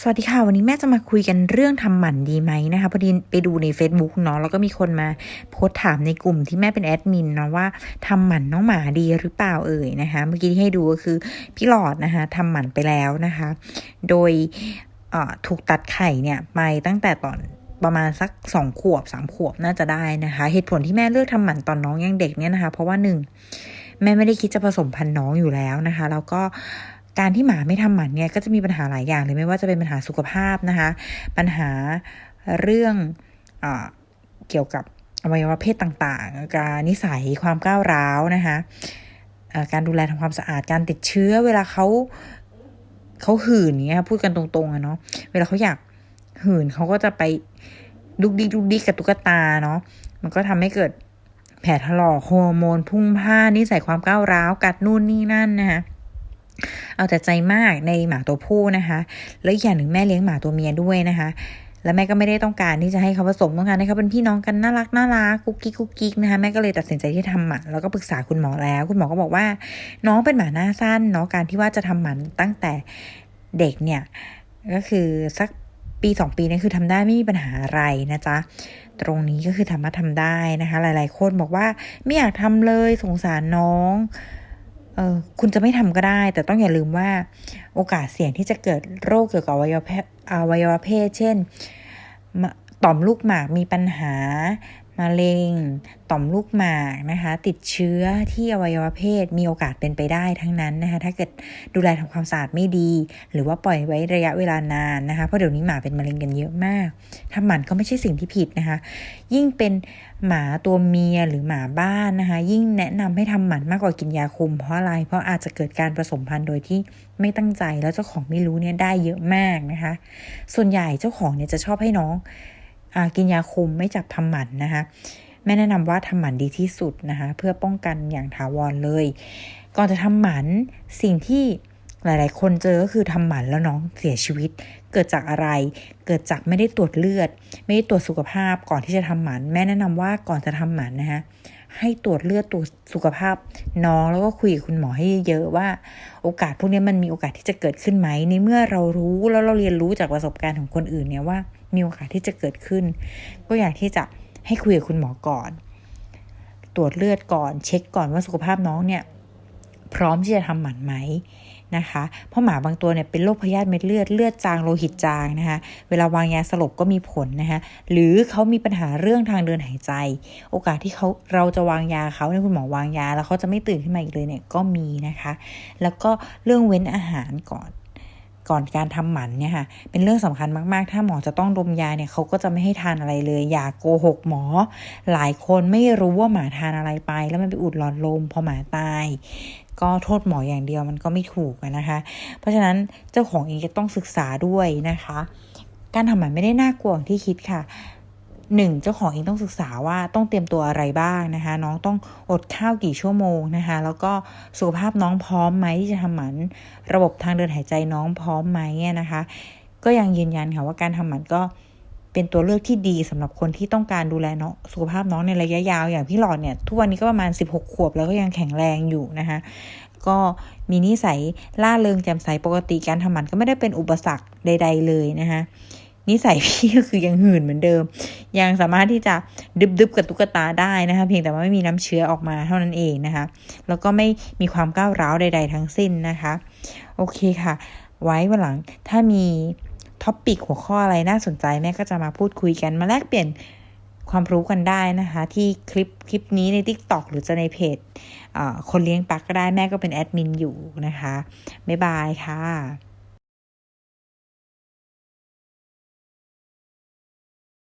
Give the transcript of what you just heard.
สวัสดีค่ะ วันนี้แม่จะมาคุยกันเรื่องทำหมันดีไหมนะคะพอดีไปดูใน Facebook เนาะแล้วก็มีคนมาโพสถามในกลุ่มที่แม่เป็นแอดมินเนาะว่าทำหมันน้องหมาดีหรือเปล่าเอ่ยนะคะ เมื่อกี้ที่ให้ดูก็คือพี่หลอดนะคะทำหมันไปแล้วนะคะ โดยถูกตัดไข่เนี่ยไปตั้งแต่ตอนประมาณสักสองขวบสามขวบน่าจะได้นะคะ เหตุผลที่แม่เลือกทำหมันตอนน้องยังเด็กเนี่ยนะคะ เพราะว่าหนึ่งแม่ไม่ได้คิดจะผสมพันธุ์น้องอยู่แล้วนะคะ แล้วก็ การที่หมาไม่ทำหมันเนี่ยก็จะมีปัญหาหลายอย่างเลยไม่ว่าจะเป็นปัญหาสุขภาพนะคะ ปัญหาเรื่องอเกี่ยวกับอวัยวะเพศต่างๆ การนิสัยความก้าวร้าวนะคะการดูแลทำความสะอาดการติดเชื้อ เวลาเขาเขาหื่นเนี้ยพูดกันตรงๆอะเนาะเวลาเขาอยากหื่นเขาก็จะไปดุกดิกดุกดิกกับตุ๊กตาเนาะมันก็ทำให้เกิดแผลถลอกฮอร์โมนพุ่งพ่านนิสัยความก้าวร้าวกัดนู่นนี่นั่นนะคะ เอาแต่ใจมากในหมาตัวผู้นะคะ แล้วอย่างหนึ่งแม่เลี้ยงหมาตัวเมียด้วยนะคะ แล้วแม่ก็ไม่ได้ต้องการที่จะให้เขาผสมต้องการให้เขาเป็นพี่น้องกันน่ารักน่ารักกุ๊กกิ๊กกุ๊กกิ๊กนะคะแม่ก็เลยตัดสินใจที่ทำหมันแล้วก็ปรึกษาคุณหมอแล้ว คุณหมอก็บอกว่า น้องเป็นหมาหน้าสั้นเนาะการที่ว่าจะทำหมันตั้งแต่เด็กเนี่ยก็คือสักปีสองปีนี่คือทำได้ไม่มีปัญหาอะไรนะจ๊ะ ตรงนี้ก็คือทำมาทำได้นะคะ หลาย ๆ คนบอกว่าไม่อยากทำเลยสงสารน้อง เออคุณจะไม่ทำก็ได้ แต่ต้องอย่าลืมว่าโอกาสเสี่ยงที่จะเกิดโรคเกี่ยวกับอวัยวะเพศอวัยวะเพศเช่น ต่อมลูกหมากมีปัญหา มะเร็ง ต่อมลูกหมากนะคะ ติดเชื้อที่อวัยวะเพศมีโอกาสเป็นไปได้ทั้งนั้นนะคะ ถ้าเกิดดูแลทำความสะอาดไม่ดี หรือว่าปล่อยไว้ระยะเวลานานนะคะ เพราะเดี๋ยวนี้หมาเป็นมะเร็งกันเยอะมากทำหมันก็ไม่ใช่สิ่งที่ผิดนะคะ ยิ่งเป็นหมาตัวเมียหรือหมาบ้านนะคะ ยิ่งแนะนำให้ทำหมันมากกว่ากินยาคุม เพราะอะไร เพราะอาจจะเกิดการผสมพันธุ์โดยที่ไม่ตั้งใจแล้วเจ้าของไม่รู้เนี่ยได้เยอะมากนะคะ ส่วนใหญ่เจ้าของเนี่ยจะชอบให้น้อง กินยาคุมไม่จับทำหมันนะคะแม่แนะนำว่าทำหมันดีที่สุดนะคะเพื่อป้องกันอย่างถาวรเลย ก่อนจะทำหมันสิ่งที่หลาย ๆ คนเจอก็คือทำหมันแล้วน้องเสียชีวิต เกิดจากอะไร เกิดจากไม่ได้ตรวจเลือด ไม่ได้ตรวจสุขภาพก่อนที่จะทำหมัน แม่แนะนำว่าก่อนจะทำหมันนะคะ ให้ตรวจเลือดตรวจสุขภาพ น้องแล้วก็คุยกับคุณหมอให้เยอะว่า โอกาสพวกนี้มันมีโอกาสที่จะเกิดขึ้นไหมในเมื่อเรารู้แล้วเราเรียนรู้จากประสบการณ์ของคนอื่นเนี่ยว่า มีโอกาสที่จะเกิดขึ้น ก็อยากที่จะให้คุยกับคุณหมอก่อน ตรวจเลือดก่อน เช็คก่อนว่าสุขภาพน้องเนี่ย พร้อมที่จะทำหมันไหมนะคะ เพราะหมาบางตัวเนี่ยเป็นโรคพยาธิเม็ดเลือดเลือดจางโลหิตจางนะคะ เวลาวางยาสลบก็มีผลนะคะหรือเขามีปัญหาเรื่องทางเดินหายใจ โอกาสที่เขาเราจะวางยาเขาเนี่ยคุณหมอวางยา แล้วเขาจะไม่ตื่นขึ้นมาอีกเลยเนี่ยก็มีนะคะ แล้วก็เรื่องเว้นอาหารก่อน ก่อนการทำหมันเนี่ยค่ะเป็นเรื่องสำคัญมากๆ ถ้าหมอจะต้องดมยาเนี่ยเขาก็จะไม่ให้ทานอะไรเลย อย่าโกหกหมอ หลายคนไม่รู้ว่าหมาทานอะไรไป แล้วมันไปอุดหลอดลมพอหมาตาย ก็โทษหมออย่างเดียวมันก็ไม่ถูกนะคะ เพราะฉะนั้นเจ้าของเองจะต้องศึกษาด้วยนะคะ การทำหมันไม่ได้น่ากลัวอย่างที่คิดค่ะ หนึ่งเจ้าของเองต้องศึกษาว่าต้องเตรียมตัวอะไรบ้างนะคะ น้องต้องอดข้าวกี่ชั่วโมงนะคะ แล้วก็สุขภาพน้องพร้อมไหมที่จะทำหมัน ระบบทางเดินหายใจน้องพร้อมไหมนะคะ ก็ยังยืนยันค่ะว่าการทำหมันก็เป็นตัวเลือกที่ดีสำหรับคนที่ต้องการดูแลน้องสุขภาพน้องในระยะยาวอย่างพี่หลอดเนี่ยทุกวันนี้ก็ประมาณ 16 ขวบแล้วก็ยังแข็งแรงอยู่นะคะก็มีนิสัยล่าเริงแจ่มใสปกติการทำหมันก็ไม่ได้เป็นอุปสรรคใด ๆ เลยนะคะ นิสัยพี่ก็คือยังหื่นเหมือนเดิม ยังสามารถที่จะดึบๆกับตุ๊กตาได้นะคะ เพียงแต่ว่าไม่มีน้ำเชื้อออกมาเท่านั้นเองนะคะ แล้วก็ไม่มีความก้าวร้าวใด ๆ ทั้งสิ้นนะคะ โอเคค่ะ ไว้วันหลังถ้ามีท็อปปิกหัวข้ออะไรน่าสนใจแม่ก็จะมาพูดคุยกันมาแลกเปลี่ยนความรู้กันได้นะคะ ที่คลิปคลิปนี้ใน Tik t o อกหรือจะในเพจคนเลี้ยงปักก็ได้แม่ก็เป็นแอดมินอยู่นะคะ บ๊ายบายค่ะ